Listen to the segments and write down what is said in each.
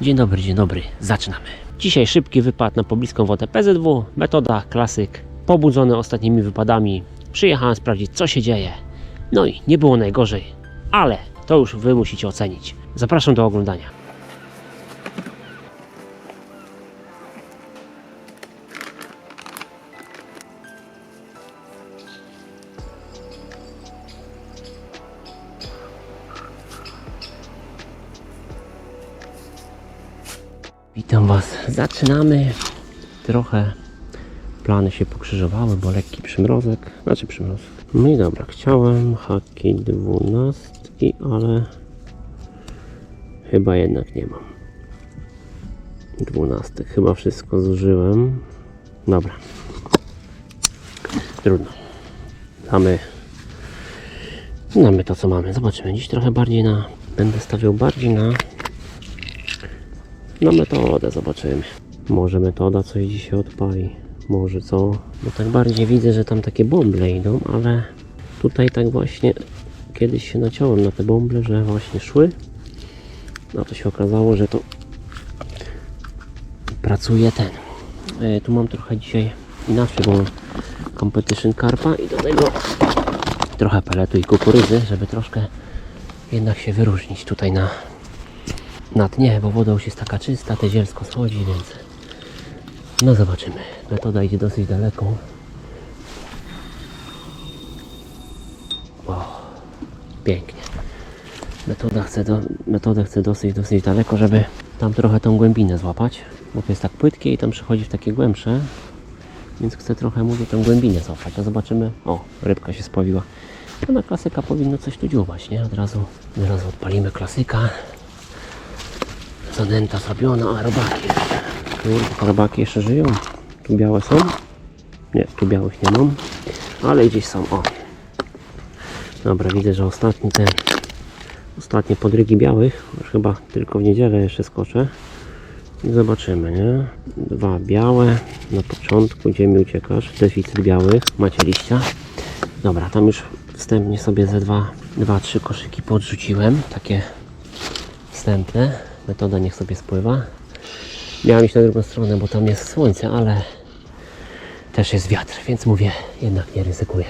Dzień dobry, dzień dobry, zaczynamy. Dzisiaj szybki wypad na pobliską wodę PZW, metoda klasyk. Pobudzony ostatnimi wypadami, przyjechałem sprawdzić co się dzieje. No i nie było najgorzej, ale to już Wy musicie ocenić. Zapraszam do oglądania. Witam Was. Zaczynamy. Trochę plany się pokrzyżowały, bo lekki przymrozek. Znaczy przymrozek. No i dobra, chciałem haki dwunastki, ale chyba jednak nie mam. Dwunastek. Chyba wszystko zużyłem. Dobra. Trudno. Damy Damy to co mamy. Zobaczymy. Dziś trochę bardziej na. Będę stawiał bardziej na na metodę zobaczymy. Może metoda coś dzisiaj odpali. Może co? Bo tak bardziej widzę, że tam takie bąble idą, ale tutaj tak właśnie kiedyś się naciąłem na te bąble, że właśnie szły. No to się okazało, że to pracuje ten. E, tu mam trochę dzisiaj inaczej, bo competition karpa i do tego trochę peletu i kukurydzy, żeby troszkę jednak się wyróżnić tutaj na, na dnie, bo woda już jest taka czysta, te zielsko schodzi, więc no zobaczymy. Metoda idzie dosyć daleko. O, pięknie. Metoda chce, do, metoda chce dosyć, dosyć daleko, żeby tam trochę tą głębinę złapać, bo to jest tak płytkie i tam przechodzi w takie głębsze, więc chcę trochę, mówię, tą głębinę złapać, a zobaczymy. O, rybka się spowiła. To na klasyka powinno coś tu dziubać, nie? Od razu, od razu odpalimy klasyka. Zanęta zrobiona, a robaki jeszcze. Kurde, robaki jeszcze żyją. Tu białe są? Nie, tu białych nie mam. Ale gdzieś są, o. Dobra, widzę, że ostatni ten, ostatnie podrygi białych, już chyba tylko w niedzielę jeszcze skoczę. I zobaczymy, nie? Dwa białe na początku, gdzie mi uciekasz? Deficyt białych, macie liścia. Dobra, tam już wstępnie sobie ze dwa, dwa, trzy koszyki podrzuciłem, takie wstępne. Metoda niech sobie spływa. Miałem iść na drugą stronę, bo tam jest słońce, ale też jest wiatr, więc mówię, jednak nie ryzykuję.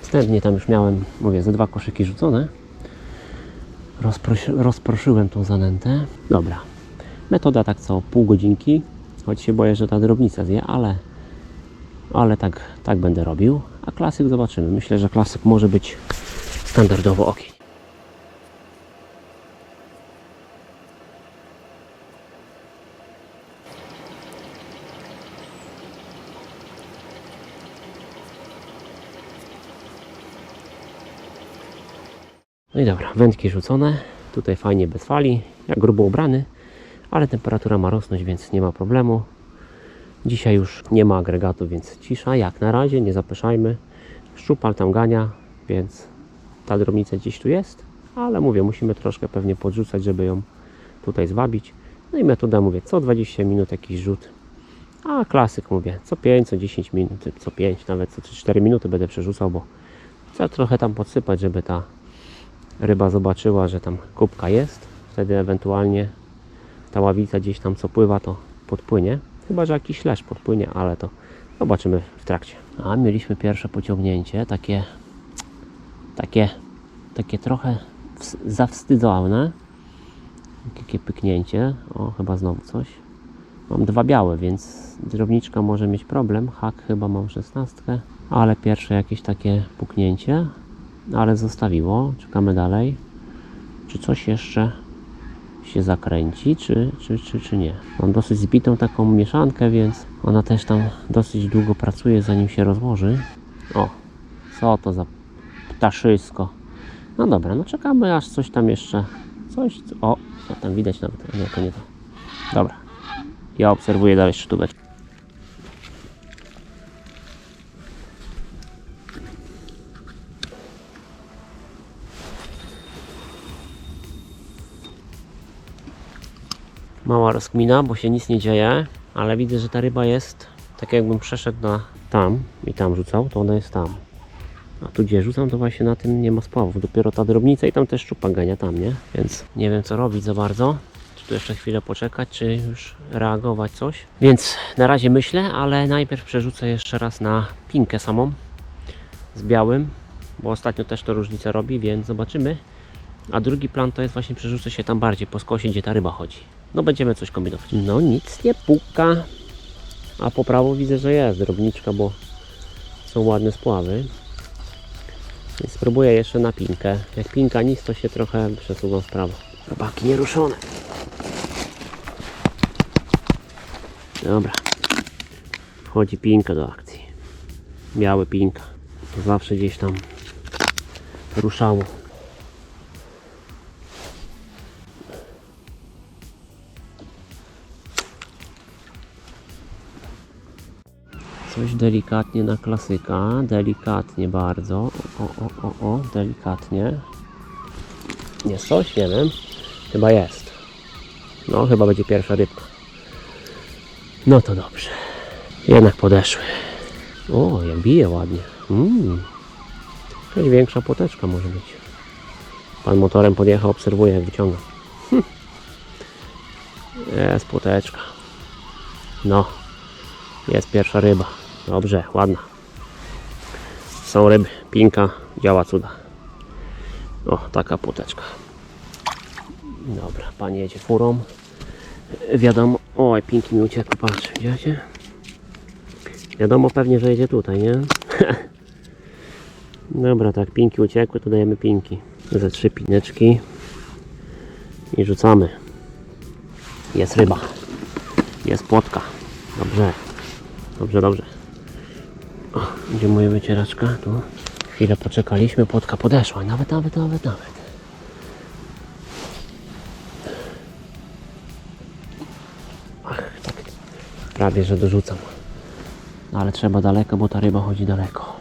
Wstępnie tam już miałem, mówię, ze dwa koszyki rzucone. Rozprosi, rozproszyłem tą zanętę. Dobra. Metoda tak co pół godzinki, choć się boję, że ta drobnica zje, ale, ale tak, tak będę robił. A klasyk zobaczymy. Myślę, że klasyk może być standardowo ok. No i dobra, wędki rzucone. Tutaj fajnie bez fali, jak grubo ubrany, ale temperatura ma rosnąć, więc nie ma problemu. Dzisiaj już nie ma agregatu, więc cisza. Jak na razie, nie zapeszajmy. Szczupal tam gania, więc ta drobnica gdzieś tu jest, ale mówię, musimy troszkę pewnie podrzucać, żeby ją tutaj zwabić. No i metoda, mówię, co 20 minut jakiś rzut. A klasyk, mówię, co 5, co 10 minut, co 5, nawet co 4 minuty będę przerzucał, bo chcę trochę tam podsypać, żeby ta ryba zobaczyła, że tam kubka jest. Wtedy ewentualnie ta ławica gdzieś tam co pływa, to podpłynie. Chyba, że jakiś śleż podpłynie, ale to zobaczymy w trakcie. A mieliśmy pierwsze pociągnięcie, takie takie, takie trochę ws- zawstydzone. Takie pyknięcie. O, chyba znowu coś. Mam dwa białe, więc drobniczka może mieć problem. Hak chyba mam szesnastkę, ale pierwsze jakieś takie puknięcie. Ale zostawiło. Czekamy dalej. Czy coś jeszcze się zakręci, czy, czy, czy, czy nie. Mam dosyć zbitą taką mieszankę, więc ona też tam dosyć długo pracuje, zanim się rozłoży. O, co to za ptaszysko. No dobra, no czekamy aż coś tam jeszcze, coś, o, tam widać nawet, nie, to nie to. Dobra, ja obserwuję dalej szczytóweczkę. Mała rozkmina, bo się nic nie dzieje, ale widzę, że ta ryba jest tak jakbym przeszedł na tam i tam rzucał, to ona jest tam. A tu gdzie rzucam, to właśnie na tym nie ma spławów. Dopiero ta drobnica i tam też szczupak gania tam, nie? Więc nie wiem co robić za bardzo. Czy tu jeszcze chwilę poczekać, czy już reagować coś. Więc na razie myślę, ale najpierw przerzucę jeszcze raz na pinkę samą z białym, bo ostatnio też to różnicę robi, więc zobaczymy. A drugi plan to jest właśnie przerzucę się tam bardziej po skosie, gdzie ta ryba chodzi. No będziemy coś kombinować. No nic nie puka. A po prawo widzę, że jest drobniczka, bo są ładne spławy. Spróbuję jeszcze na pinkę. Jak pinka nic, to się trochę przesuwam w prawo. Robaki nieruszone. Dobra. Wchodzi pinka do akcji. Białe pinka. Zawsze gdzieś tam ruszało. Coś delikatnie na klasyka, delikatnie bardzo. O, o, o, o, delikatnie. Jest coś? Nie wiem. Chyba jest. No, chyba będzie pierwsza rybka. No to dobrze. Jednak podeszły. O, jak bije ładnie. Mm. Jakaś większa poteczka może być. Pan motorem podjechał, obserwuje jak wyciąga. Hm. Jest poteczka. No, jest pierwsza ryba. Dobrze, ładna. Są ryby. Pinka działa cuda. O, taka płoteczka. Dobra, pan jedzie furą. Wiadomo, oj, pinki mi uciekły, patrz, widzicie? Wiadomo pewnie, że jedzie tutaj, nie? Dobra, tak, pinki uciekły, to dajemy pinki. Ze trzy pineczki. I rzucamy. Jest ryba. Jest płotka. Dobrze. Dobrze, dobrze. Gdzie moja wycieraczka? Tu. Chwilę poczekaliśmy, płotka podeszła. Nawet, nawet, nawet, nawet. Ach, tak. Prawie, że dorzucam. No, ale trzeba daleko, bo ta ryba chodzi daleko.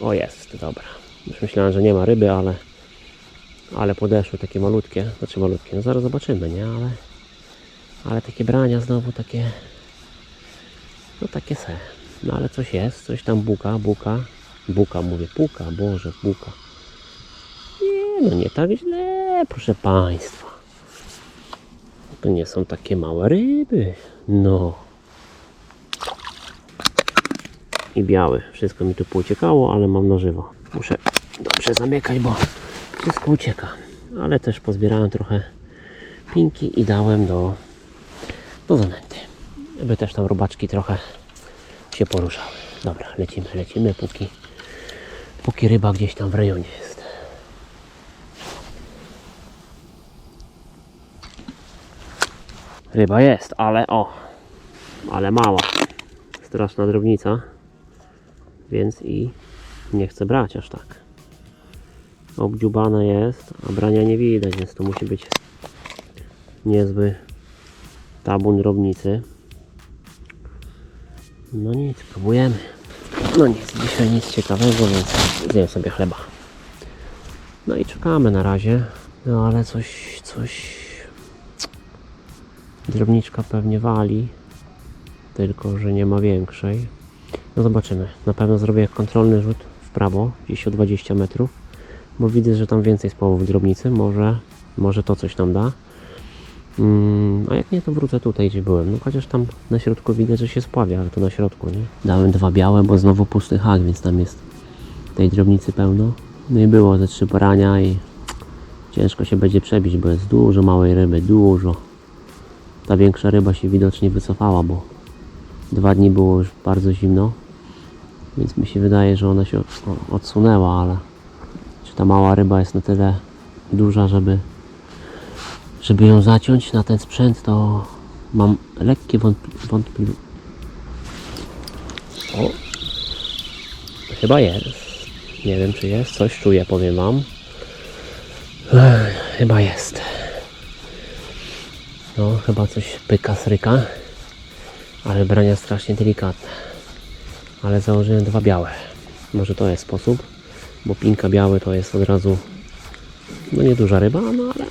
O jest, dobra. Już myślałem, że nie ma ryby, ale ale podeszły takie malutkie, znaczy malutkie, no zaraz zobaczymy, nie? Ale ale takie brania znowu takie no takie se. No ale coś jest, coś tam buka, buka, buka mówię, puka, Boże, buka. Nie, no nie tak źle, proszę Państwa. To nie są takie małe ryby. No. I biały. Wszystko mi tu pouciekało, ale mam na żywo. Muszę dobrze zamykać, bo wszystko ucieka. Ale też pozbierałem trochę pinki i dałem do, do zanęty. Żeby też tam robaczki trochę się poruszały. Dobra, lecimy, lecimy, póki, póki ryba gdzieś tam w rejonie jest. Ryba jest, ale o, ale mała. Straszna drobnica więc i nie chcę brać aż tak. Obdziubane jest, a brania nie widać, więc to musi być niezły tabun drobnicy. No nic, próbujemy. No nic, dzisiaj nic ciekawego, więc zjem sobie chleba. No i czekamy na razie. No ale coś, coś... Drobniczka pewnie wali. Tylko, że nie ma większej. No zobaczymy. Na pewno zrobię kontrolny rzut w prawo, gdzieś o 20 metrów, bo widzę, że tam więcej spławów drobnicy. Może, może to coś tam da. Mm, a jak nie, to wrócę tutaj, gdzie byłem. No chociaż tam na środku widać, że się spławia, ale to na środku, nie? Dałem dwa białe, bo znowu pusty hak, więc tam jest tej drobnicy pełno. No i było ze trzy porania i ciężko się będzie przebić, bo jest dużo małej ryby, dużo. Ta większa ryba się widocznie wycofała, bo Dwa dni było już bardzo zimno, więc mi się wydaje, że ona się odsunęła, ale czy ta mała ryba jest na tyle duża, żeby, żeby ją zaciąć na ten sprzęt, to mam lekkie wątpliwości. O, chyba jest. Nie wiem, czy jest. Coś czuję, powiem Wam. Ech, chyba jest. No, chyba coś pyka, sryka. Ale brania strasznie delikatne. Ale założyłem dwa białe. Może to jest sposób, bo pinka biały to jest od razu no nieduża ryba, no ale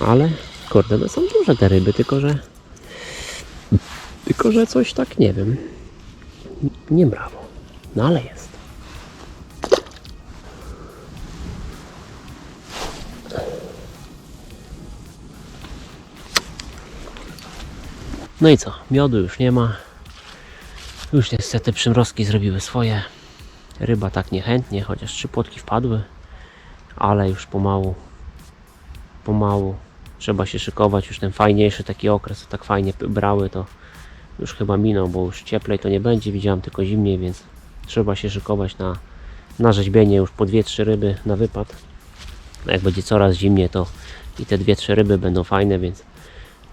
ale kurde, no są duże te ryby, tylko że tylko że coś tak nie wiem. Nie brawo. No ale jest. No i co? Miodu już nie ma. Już niestety przymrozki zrobiły swoje. Ryba tak niechętnie, chociaż trzy płotki wpadły. Ale już pomału, pomału trzeba się szykować. Już ten fajniejszy taki okres, tak fajnie brały, to już chyba minął, bo już cieplej to nie będzie. Widziałem tylko zimniej, więc trzeba się szykować na, na rzeźbienie już po dwie, trzy ryby na wypad. Jak będzie coraz zimniej, to i te dwie, trzy ryby będą fajne, więc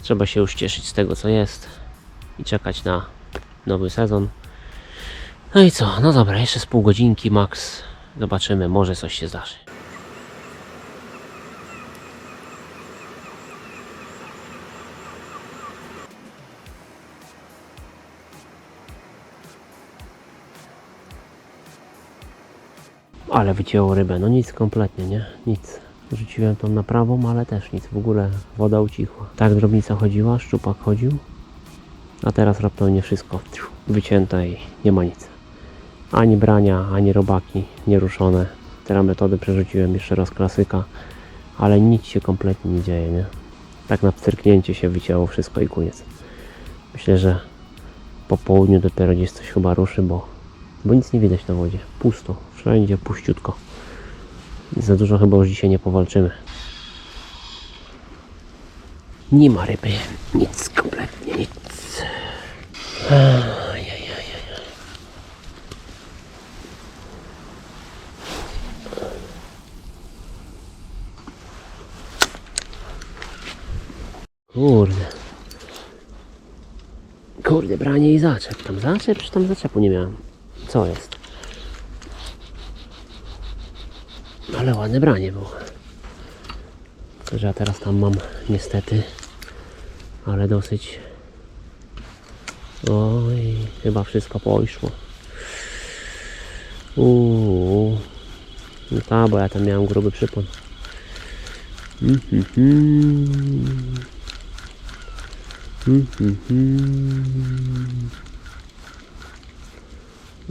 trzeba się już cieszyć z tego, co jest i czekać na nowy sezon. No i co? No dobra, jeszcze z pół godzinki max. Zobaczymy, może coś się zdarzy. Ale wycięło rybę, no nic kompletnie, nie? Nic. Rzuciłem tą na prawą, ale też nic. W ogóle woda ucichła. Tak drobnica chodziła, szczupak chodził. A teraz raptownie wszystko wycięte i nie ma nic. Ani brania, ani robaki nieruszone. Teraz metody przerzuciłem jeszcze raz klasyka, ale nic się kompletnie nie dzieje, nie? Tak na pstryknięcie się wycięło wszystko i koniec. Myślę, że po południu dopiero gdzieś coś chyba ruszy, bo, bo nic nie widać na wodzie. Pusto, wszędzie puściutko. Za dużo chyba już dzisiaj nie powalczymy. Nie ma ryby, nic kompletnie, nic. Kurde. Kurde, branie i zaczep. Tam zaczep, czy tam zaczepu nie miałem? Co jest? Ale ładne branie było. Że ja teraz tam mam niestety, ale dosyć. Oj, chyba wszystko poszło. Uuu. No ta, bo ja tam miałem gruby przypon.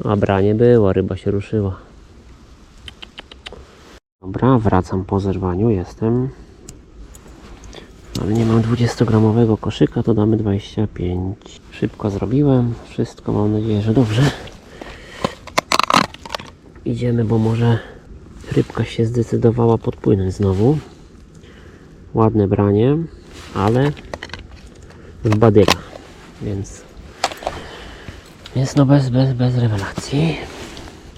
A branie było, ryba się ruszyła. Dobra, wracam po zerwaniu, jestem. Ale nie mam 20-gramowego koszyka, to damy 25. Szybko zrobiłem, wszystko mam nadzieję, że dobrze. Idziemy, bo może rybka się zdecydowała podpłynąć znowu. Ładne branie, ale w badyla, więc więc no bez, bez, bez rewelacji.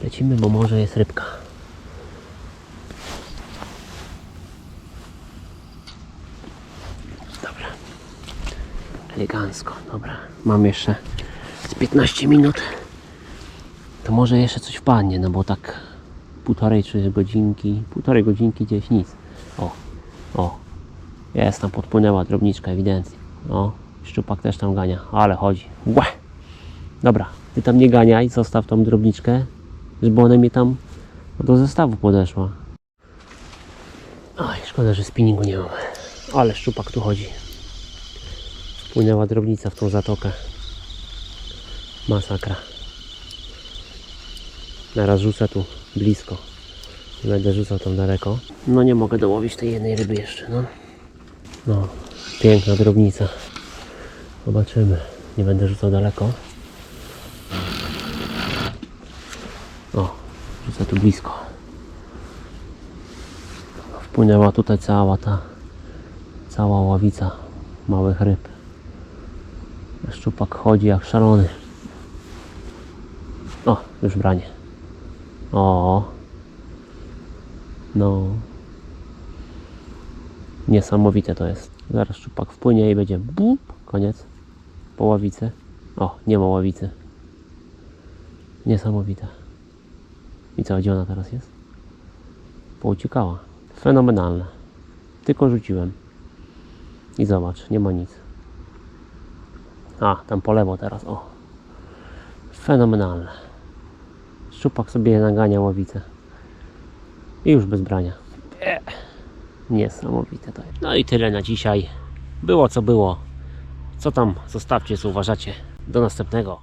Lecimy, bo może jest rybka. Elegancko, dobra. Mam jeszcze z 15 minut. To może jeszcze coś wpadnie, no bo tak półtorej, trzy godzinki, półtorej godzinki gdzieś nic. O, o. Jest tam podpłynęła drobniczka ewidentnie. O, szczupak też tam gania, ale chodzi. Łe! Dobra, ty tam nie ganiaj, zostaw tą drobniczkę, żeby ona mi tam do zestawu podeszła. Oj, szkoda, że spinningu nie mam. Ale szczupak tu chodzi. Wpłynęła drobnica w tą zatokę. Masakra. Teraz rzucę tu blisko. Nie będę rzucał tam daleko. No nie mogę dołowić tej jednej ryby jeszcze, no. No, piękna drobnica. Zobaczymy. Nie będę rzucał daleko. O, rzucę tu blisko. Wpłynęła tutaj cała ta cała ławica małych ryb. Szczupak chodzi jak szalony. O, już branie. O. No. Niesamowite to jest. Zaraz szczupak wpłynie i będzie bup, koniec. Po ławicy. O, nie ma ławicy. Niesamowite. I co, gdzie ona teraz jest? Pouciekała. Fenomenalne. Tylko rzuciłem. I zobacz, nie ma nic. A, tam po lewo teraz, o. Fenomenalne. Szczupak sobie nagania łowicę. I już bez brania. Niesamowite to jest. No i tyle na dzisiaj. Było co było. Co tam zostawcie, co uważacie. Do następnego.